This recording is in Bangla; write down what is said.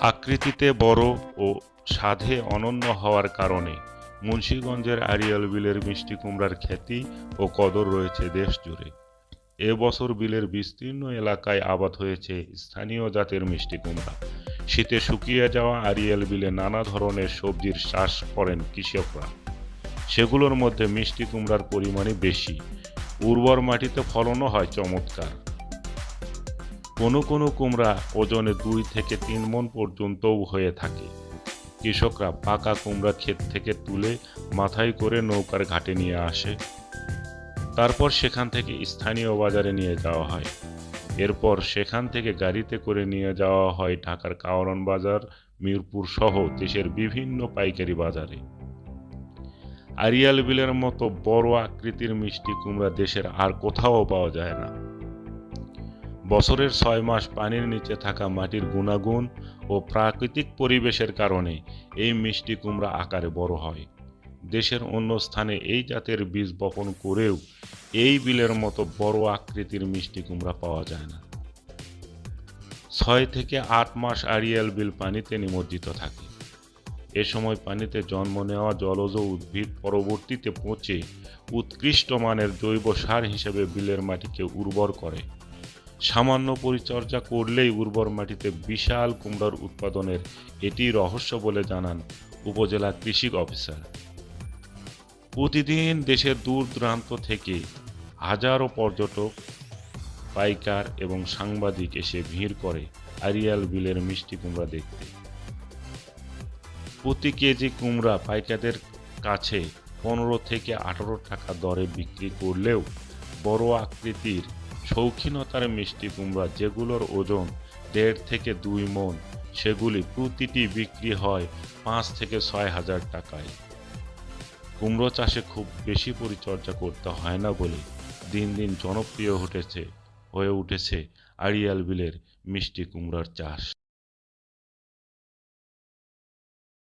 আকৃতিতে বড় ও স্বাদে অনন্য হওয়ার কারণে মুন্সিগঞ্জের আড়িয়াল বিলের মিষ্টি কুমড়ার খ্যাতি ও কদর রয়েছে দেশ জুড়ে। এবছর বিলের বিস্তীর্ণ এলাকায় আবাদ হয়েছে স্থানীয় জাতের মিষ্টি কুমড়া। শীতে শুকিয়ে যাওয়া আড়িয়াল বিলে নানা ধরনের সবজির চাষ করেন কৃষকরা। সেগুলোর মধ্যে মিষ্টি কুমড়ার পরিমাণই বেশি। উর্বর মাটিতে ফলনও হয় চমৎকার। কোনো কোনো কুমড়া ওজনে দুই থেকে তিন মন পর্যন্তও হয়ে থাকে। কৃষকরা পাকা কুমড়া ক্ষেত থেকে তুলে মাথায় করে নৌকার ঘাটে নিয়ে আসে। তারপর সেখান থেকে স্থানীয় বাজারে নিয়ে যাওয়া হয়। এরপর সেখান থেকে গাড়িতে করে নিয়ে যাওয়া হয় ঢাকার কাওরন বাজার, মিরপুর সহ দেশের বিভিন্ন পাইকারি বাজারে। আরিয়াল বিলের মতো বড় আকৃতির মিষ্টি কুমড়া দেশের আর কোথাও পাওয়া যায় না। বছরের ছয় মাস পানির নিচে থাকা মাটির গুণাগুণ ও প্রাকৃতিক পরিবেশের কারণে এই মিষ্টি কুমড়া আকারে বড় হয়। দেশের অন্য স্থানে এই জাতের বীজ বপন করেও এই বিলের মতো বড় আকৃতির মিষ্টি কুমড়া পাওয়া যায় না। ছয় থেকে আট মাস আড়িয়াল বিল পানিতে নিমজ্জিত থাকে। এ সময় পানিতে জন্ম নেওয়া জলজ উদ্ভিদ পরবর্তীতে পচে উৎকৃষ্ট মানের জৈব সার হিসেবে বিলের মাটিকে উর্বর করে। সামান্য পরিচর্যা করলেই উর্বর মাটিতে বিশাল কুমড়োর উৎপাদনের এটি রহস্য বলে জানান উপজেলা কৃষি অফিসার। প্রতিদিন দেশের দূর দূরান্ত থেকে হাজারো পর্যটক, পাইকার এবং সাংবাদিক এসে ভিড় করে আরিয়াল বিলের মিষ্টি কুমড়া দেখতে। প্রতি কেজি কুমড়া পাইকারদের কাছে পনেরো থেকে আঠারো টাকা দরে বিক্রি করলেও বড় আকৃতির শৌখিনতার মিষ্টি কুমড়া যেগুলোর ওজন দেড় থেকে দুই মন, সেগুলি প্রতিটি বিক্রি হয় পাঁচ থেকে ছয় হাজার টাকায়। কুমড়ো চাষে খুব বেশি পরিচর্যা করতে হয় না বলে দিন দিন জনপ্রিয় হয়ে উঠেছে আড়িয়াল বিলের মিষ্টি কুমড়ার চাষ।